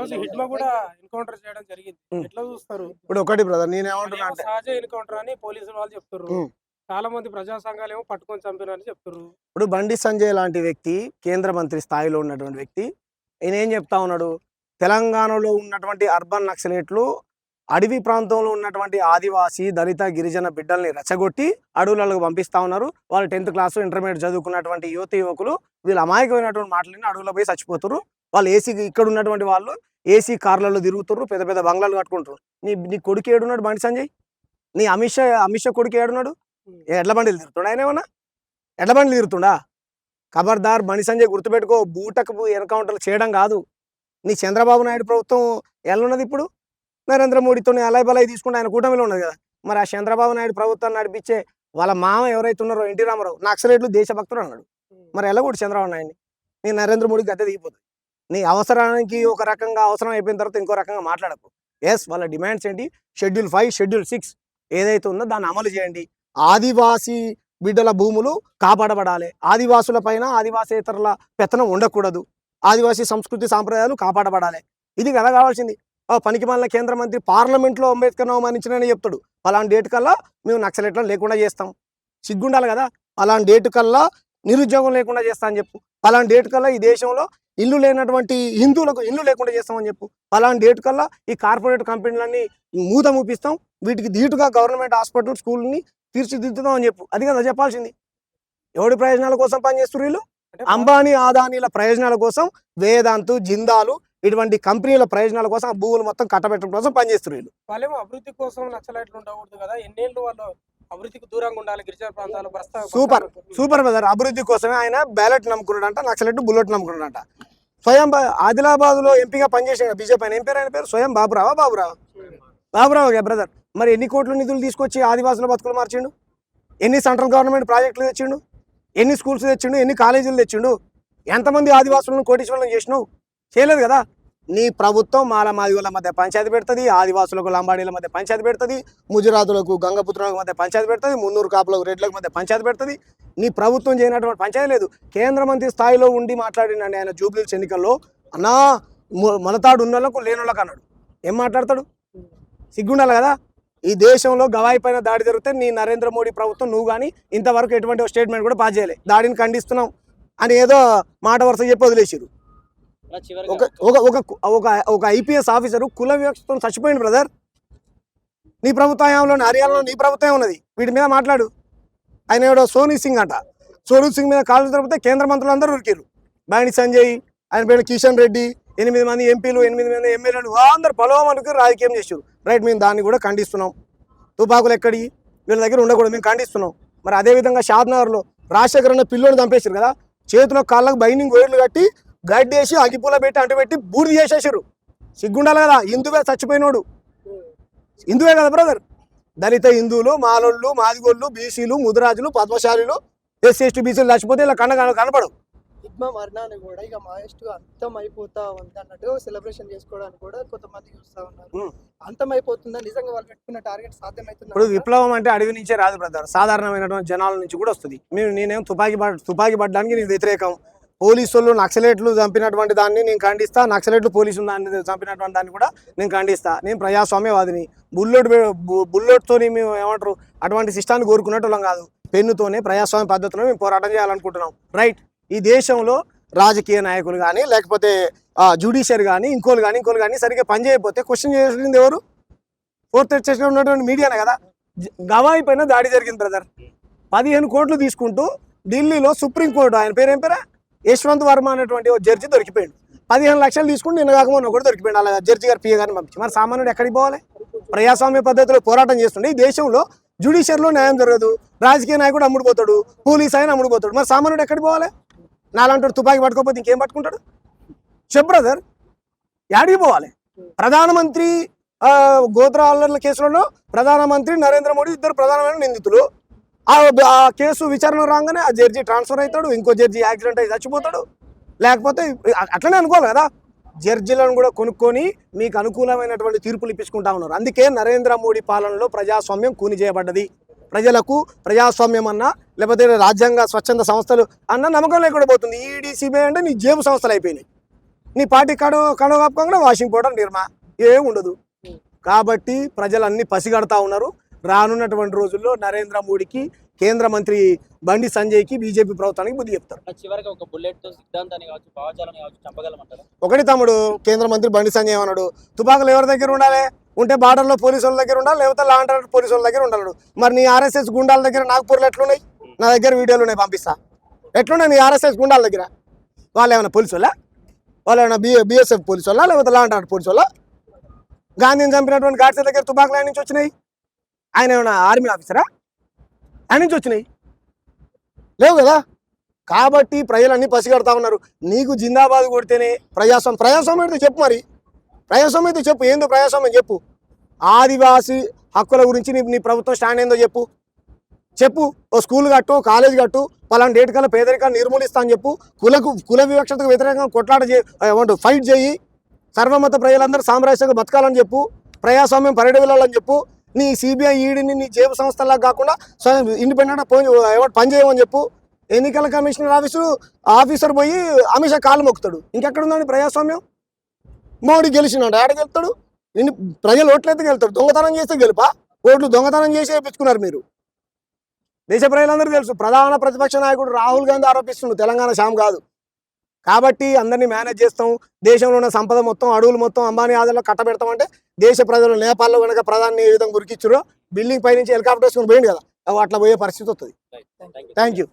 రోజు హిడ్మా కూడా ఎన్కౌంటర్ చేయడం జరిగింది. ఉమ్. ఎట్లా చూస్తారు? ఇప్పుడు ఒకటి బ్రదర్ అంటే సహజ ఎన్కౌంటర్ అని పోలీసులు వాళ్ళు చెప్తారు ఉమ్. చాలా మంది ప్రజా సంఘాలు ఏమో పట్టుకొని చంపినారని చెప్తారు ఇప్పుడు బండి సంజయ్ లాంటి వ్యక్తి కేంద్ర మంత్రి స్థాయిలో ఉన్నటువంటి వ్యక్తి ఈయన ఏం చెప్తా ఉన్నాడు? తెలంగాణలో ఉన్నటువంటి అర్బన్ నక్సలేట్లు అడవి ప్రాంతంలో ఉన్నటువంటి ఆదివాసీ దళిత గిరిజన బిడ్డల్ని రెచ్చగొట్టి అడవులకు పంపిస్తా ఉన్నారు. వాళ్ళు టెన్త్ క్లాస్ ఇంటర్మీడియట్ చదువుకున్నటువంటి యువత యువకులు వీళ్ళు అమాయకమైనటువంటి మాటలని అడవుల్లో పోయి చచ్చిపోతారు వాళ్ళు ఏసీ ఇక్కడ ఉన్నటువంటి వాళ్ళు ఏసీ కార్లలో తిరుగుతారు పెద్ద పెద్ద బంగ్లాలు కట్టుకుంటారు నీ నీ కొడుకు ఏడున్నాడు బండి సంజయ్? నీ అమిత్ షా అమిత్ షా కొడుకు ఏడున్నాడు? ఎడ్ల బండిలు తిరుగుతాడు ఆయన ఏమన్నా? ఎడ్ల బండిలు తిరుగుతుండా? ఖబర్దార్ బండి సంజయ్ గుర్తుపెట్టుకో బూటకు ఎన్కౌంటర్లు చేయడం కాదు. నీ చంద్రబాబు నాయుడు ప్రభుత్వం ఎల్లున్నది ఇప్పుడు? నరేంద్ర మోడీతో అలాయ్ బలాయ్ తీసుకుంటే ఆయన కూటమిలో ఉన్నది కదా. మరి ఆ చంద్రబాబు నాయుడు ప్రభుత్వాన్ని నడిపించే వాళ్ళ మామ ఎవరైతే ఉన్నారో ఎన్టీ రామారావు నక్సలేట్లు దేశభక్తుడు అన్నాడు. మరి ఎలా కూడా చంద్రబాబు నాయుడిని. నీ నరేంద్ర మోడీ గద్దె దిగిపోతుంది. నీ అవసరానికి ఒక రకంగా అవసరం అయిపోయిన తర్వాత ఇంకో రకంగా మాట్లాడకు. ఎస్ వాళ్ళ డిమాండ్స్ ఏంటి? షెడ్యూల్ ఫైవ్ షెడ్యూల్ సిక్స్ ఏదైతే ఉందో దాన్ని అమలు చేయండి. ఆదివాసీ బిడ్డల భూములు కాపాడబడాలి. ఆదివాసుల పైన ఆదివాసేతరుల పెత్తనం ఉండకూడదు. ఆదివాసీ సంస్కృతి సాంప్రదాయాలు కాపాడబడాలి. ఇది కదా కావాల్సింది. ఆ పనికి మళ్ళీ కేంద్ర మంత్రి పార్లమెంట్లో అంబేద్కర్ అవమానించినని చెప్తాడు. అలాంటి డేట్ కల్లా మేము నక్సలెట్లను లేకుండా చేస్తాం. సిగ్గుండాలి కదా? అలాంటి డేట్ కల్లా నిరుద్యోగం లేకుండా చేస్తా అని చెప్పు. పలానా డేట్ కల్లా ఈ దేశంలో ఇల్లు లేనటువంటి హిందువులకు ఇల్లు లేకుండా చేస్తామని చెప్పు. పలానా డేట్ కల్లా ఈ కార్పొరేట్ కంపెనీలన్నీ మూత మూపిస్తాం. వీటికి ధీటుగా గవర్నమెంట్ హాస్పిటల్ స్కూల్ని తీర్చిదిద్దుతాం అని చెప్పు. అది కదా చెప్పాల్సింది. ఎవడి ప్రయోజనాల కోసం పనిచేస్తారు వీళ్ళు? అంబానీ ఆదానీల ప్రయోజనాల కోసం వేదాంతు జిందాలు ఇటువంటి కంపెనీల ప్రయోజనాల కోసం ఆ భూములు మొత్తం కట్టబెట్టడం కోసం పనిచేస్తారు వీళ్ళు. వాళ్ళేమో అభివృద్ధి కోసం నక్సలైట్లు ఉండకూడదు కదా. ఎన్నేళ్ళు వాళ్ళు అభివృద్ధికి దూరంగా ఉండాలి గిరిజన ప్రాంతాలు సూపర్. Super brother. అభివృద్ధి కోసమే ఆయన బ్యాలెట్ నమ్ముకున్నాడంట నక్సలెట్ బుల్లెట్ నమ్ముకున్నాడంట. స్వయం బా- ఆదిలాబాద్లో ఎంపీగా పనిచేసిన బీజేపీ ఆయన ఏం పేరు? ఆయన పేరు స్వయం బాబురావా? బాబురావా? బాబురావు బ్రదర్. మరి ఎన్ని కోట్ల నిధులు తీసుకొచ్చి ఆదివాసుల బతుకులు మార్చిండు? ఎన్ని సెంట్రల్ గవర్నమెంట్ ప్రాజెక్టులు తెచ్చిండు? ఎన్ని స్కూల్స్ తెచ్చిండు? ఎన్ని కాలేజీలు తెచ్చిండు? ఎంతమంది ఆదివాసులను కోటీశ్వరులను చేసినావు? చేయలేదు కదా? నీ ప్రభుత్వం మాల మాదిగల మధ్య పంచాయతీ పెడుతుంది ఆదివాసులకు లంబాడీల మధ్య పంచాయతీ పెడుతుంది ముజురాతులకు గంగపుత్రులకు మధ్య పంచాయతీ పెడుతుంది మున్నూరు కాపులకు రెడ్లకు మధ్య పంచాయతీ పెడుతుంది. నీ ప్రభుత్వం చేయనటువంటి పంచాయతీ లేదు. కేంద్ర మంత్రి స్థాయిలో ఉండి మాట్లాడినండి ఆయన జూబ్లీస్ ఎన్నికల్లో అన్నా మొలతాడు ఉన్నోళ్ళకు లేనోళ్ళకు అన్నాడు. ఏం మాట్లాడతాడు? సిగ్గుండాలి కదా? ఈ దేశంలో గవాయి పైన దాడి జరిగితే నీ నరేంద్ర మోడీ ప్రభుత్వం నువ్వు కానీ ఇంతవరకు ఎటువంటి స్టేట్మెంట్ కూడా పాస్ చేయలే. దాడిని ఖండిస్తున్నాం అని ఏదో మాట వరుస చెప్పి వదిలేసారు ఒక ఒక ఒక ఒక ఐపీఎస్ ఆఫీసర్ కుల వివక్షతో చచ్చిపోయింది బ్రదర్. నీ ప్రభుత్వ హయాంలో హర్యానాలో నీ ప్రభుత్వం ఉన్నది. వీటి మీద మాట్లాడు. ఆయన ఎవడో? సోనీ సింగ్ అంట. సోనీ సింగ్ మీద కాళ్ళు జరిపితే కేంద్ర మంత్రులు అందరూ ఉరికిరు బండి సంజయ్ ఆయన పేరు కిషన్ రెడ్డి ఎనిమిది మంది ఎంపీలు ఎనిమిది మంది ఎమ్మెల్యేలు అందరు పొలవమనుకు రాజకీయం చేశారు రైట్ మేము దాన్ని కూడా ఖండిస్తున్నాం. తుపాకులు ఎక్కడి వీళ్ళ దగ్గర ఉండకూడదు మేము ఖండిస్తున్నాం. మరి అదేవిధంగా షాద్నగర్లో రాజశేఖర్ అన్న పిల్లోని చంపేశారు కదా? చేతిలో కాళ్ళకు బైండింగ్ వైర్లు కట్టి గడ్డి వేసి అగ్గిపూల పెట్టి అంటు పెట్టి బూడిద చేసేసారు సిగ్గుండాలి కదా హిందువే చచ్చిపోయినోడు. హిందువే కదా బ్రదర్ దళిత హిందువులు మాలోళ్ళు మాదిగోళ్ళు బీసీలు ముదిరాజులు పద్మశాలీలు ఎస్సీ ఎస్టీ బీసీలు చచ్చిపోతే ఇలా కన కనపడు యుగ్మ మరణాన్ని కూడా ఇక మాయెస్ట్గా అంతం అయిపోతా ఉంది అన్నట్టు సెలబ్రేషన్ చేసుకోవడానికి కూడా కొంతమంది చూస్తా ఉన్నారు. అంతం అయిపోతుందా నిజంగా వాళ్ళు పెట్టుకున్న టార్గెట్ సాధ్యమవుతుందా ఇప్పుడు విప్లవం అంటే అడవి నుంచే రాదు బ్రదర్ సాధారణమైనటువంటి జనాల నుంచి కూడా వస్తుంది. మేము నేనేం తుపాకీ తుపాకీ పడడానికి నేను వ్యతిరేకం. పోలీసులు నక్సలేట్లు చంపినటువంటి దాన్ని నేను ఖండిస్తా. నక్సలేట్లు పోలీసులు దాన్ని చంపినటువంటి దాన్ని కూడా నేను ఖండిస్తా. నేను ప్రజాస్వామ్యవాదిని. బుల్లెట్ బుల్లెట్తోని మేము ఏమంటారు అటువంటి సిస్టాన్ని కోరుకునేటోళ్ళం కాదు. పెన్నుతోనే ప్రజాస్వామ్య పద్ధతిలో మేము పోరాటం చేయాలనుకుంటున్నాం. రైట్. ఈ దేశంలో రాజకీయ నాయకులు కానీ లేకపోతే జ్యుడిషియర్ కానీ ఇంకోలు కానీ ఇంకోలు కానీ సరిగ్గా పని చేయకపోతే క్వశ్చన్ చేసింది ఎవరు? ఫోర్త్ చేసిన ఉన్నటువంటి మీడియానే కదా. గవాయి పైన దాడి జరిగింది బ్రదర్. పదిహేను కోట్లు తీసుకుంటూ ఢిల్లీలో సుప్రీంకోర్టు ఆయన పేరు ఏం పేరా? యశ్వంత్ వర్మ అనేటువంటి ఓ జడ్జి దొరికిపోయాడు. పదిహేను లక్షలు తీసుకుని నిన్న కాకముందు కూడా దొరికిపోయాడు. అలా జడ్జి గారు పిఏ గారిని పంపించి. మరి సామాన్యుడు ఎక్కడికి పోవాలి? ప్రజాస్వామ్య పద్ధతిలో పోరాటం చేస్తుండే. ఈ దేశంలో జ్యుడిషియర్లో న్యాయం జరగదు. రాజకీయ నాయకుడు అమ్ముడుపోతాడు పోలీస్ ఆయన అమ్ముడుపోతాడు మరి సామాన్యుడు ఎక్కడికి పోవాలి? నాలంటాడు తుపాకి పట్టుకోకపోతే ఇంకేం పట్టుకుంటాడు? చెప్ బ్రదర్ యాడికి పోవాలి? ప్రధానమంత్రి ఆ, గోత్ర అల్లర్ల కేసులలో ప్రధానమంత్రి నరేంద్ర మోడీ ఇద్దరు ప్రధానమైన నిందితులు. ఆ కేసు విచారణ రాగానే ఆ జడ్జి ట్రాన్స్ఫర్ అవుతాడు ఇంకో జడ్జి యాక్సిడెంట్ అయి చచ్చిపోతాడు. లేకపోతే అట్లనే అనుకోవాలి కదా. జడ్జిలను కూడా కొనుక్కొని మీకు అనుకూలమైనటువంటి తీర్పులు ఇప్పించుకుంటా ఉన్నారు. అందుకే నరేంద్ర మోడీ పాలనలో ప్రజాస్వామ్యం కూని చేయబడ్డది. ప్రజలకు ప్రజాస్వామ్యం అన్నా లేకపోతే రాజ్యాంగ స్వచ్ఛంద సంస్థలు అన్న నమ్మకం లేకుండా పోతుంది. ఈడీ సిబిఐ అంటే నీ జేబు సంస్థలు అయిపోయినాయి. నీ పార్టీ కడవ కడవ కప్పుకోకుండా వాషింగ్ పౌడర్ నిర్మా. ఏం ఉండదు. కాబట్టి ప్రజలు అన్ని పసిగడతా ఉన్నారు. రానున్నటువంటి రోజుల్లో నరేంద్ర మోడీకి కేంద్ర మంత్రి బండి సంజయ్కి బీజేపీ ప్రభుత్వానికి బుద్ధి చెప్తారు. ఒకటి తమ్ముడు కేంద్ర మంత్రి బండి సంజయ్ ఏమన్నాడు? తుపాకులు ఎవరి దగ్గర ఉండాలి? ఉంటే బార్డర్లో పోలీసు వాళ్ళ దగ్గర ఉండాలి లేకపోతే లా అండ్ ఆర్డర్ పోలీసు వాళ్ళ దగ్గర ఉండాలి. మరి నీ ఆర్ఎస్ఎస్ గుండాల దగ్గర నాగపూర్లో ఎట్లున్నాయి? నా దగ్గర వీడియోలు ఉన్నాయి పంపిస్తా. ఎట్లున్నాయి నీ ఆర్ఎస్ఎస్ గుండాల దగ్గర? వాళ్ళు ఏమైనా పోలీసు వాళ్ళ? వాళ్ళు ఏమైనా బి బిఎస్ఎఫ్ పోలీసు వాళ్ళ లేకపోతే లా అండ్ ఆర్డర్ పోలీసు వాళ్ళ? గాంధీని చంపినటువంటి గాడ్సే దగ్గర తుపాకులు నుంచి వచ్చినాయి? ఆయన ఏమైనా ఆర్మీ ఆఫీసరా ఆయన నుంచి వచ్చినాయి. లేవు కదా? కాబట్టి ప్రజలన్నీ పసిగడతా ఉన్నారు. నీకు జిందాబాద్ కొడితేనే ప్రజాస్వామ్యం. ప్రజాస్వామ్యం అయితే చెప్పు మరి. ప్రజాస్వామ్యం అయితే చెప్పు. ఏందో ప్రజాస్వామ్యం చెప్పు. ఆదివాసి హక్కుల గురించి నీ నీ ప్రభుత్వం స్టాండ్ ఏందో చెప్పు. చెప్పు. ఓ స్కూల్ కట్టు కాలేజ్ కట్టు పలానా డేట్ కల్లా పేదరికాన్ని నిర్మూలిస్తా అని చెప్పు. కులకు కుల వివక్షతకు వ్యతిరేకంగా కొట్లాట చే ఫైట్ చేయి. సర్వమత ప్రజలందరూ సామ్రాజ్యంగా బతకాలని చెప్పు. ప్రజాస్వామ్యం వెళ్ళాలని చెప్పు. నీ సిబిఐ ఈడీని నీ జేబు సంస్థలా కాకుండా ఇండిపెండెంట్ ఎవరు పని చేయమని చెప్పు. ఎన్నికల కమిషనర్ ఆఫీసు ఆఫీసర్ పోయి అమిత్ షా కాలు మొక్కుతాడు. ఇంకెక్కడ ఉందండి ప్రజాస్వామ్యం? మోడీ గెలిచినాడు ఆడ గెలుతాడు ప్రజలు ఓట్లయితే గెలుతాడు దొంగతనం చేస్తే గెలుపా? ఓట్లు దొంగతనం చేసి వేయించుకున్నారు మీరు. దేశ ప్రజలందరూ తెలుసు ప్రధాన ప్రతిపక్ష నాయకుడు రాహుల్ గాంధీ ఆరోపిస్తున్నాడు తెలంగాణ శామ్ కాదు. కాబట్టి అందరినీ మేనేజ్ చేస్తాం. దేశంలో ఉన్న సంపద మొత్తం అడవులు మొత్తం అంబానీ ఆదాయంలో కట్టబెడతామంటే దేశ ప్రజలు నేపాల్లో కనుక ప్రధాని ఏ విధంగా గురికిచ్చారో బిల్డింగ్ పై నుంచి హెలికాప్టర్స్ పోయింది కదా. అవి అట్లా పోయే పరిస్థితి వస్తుంది థ్యాంక్ యూ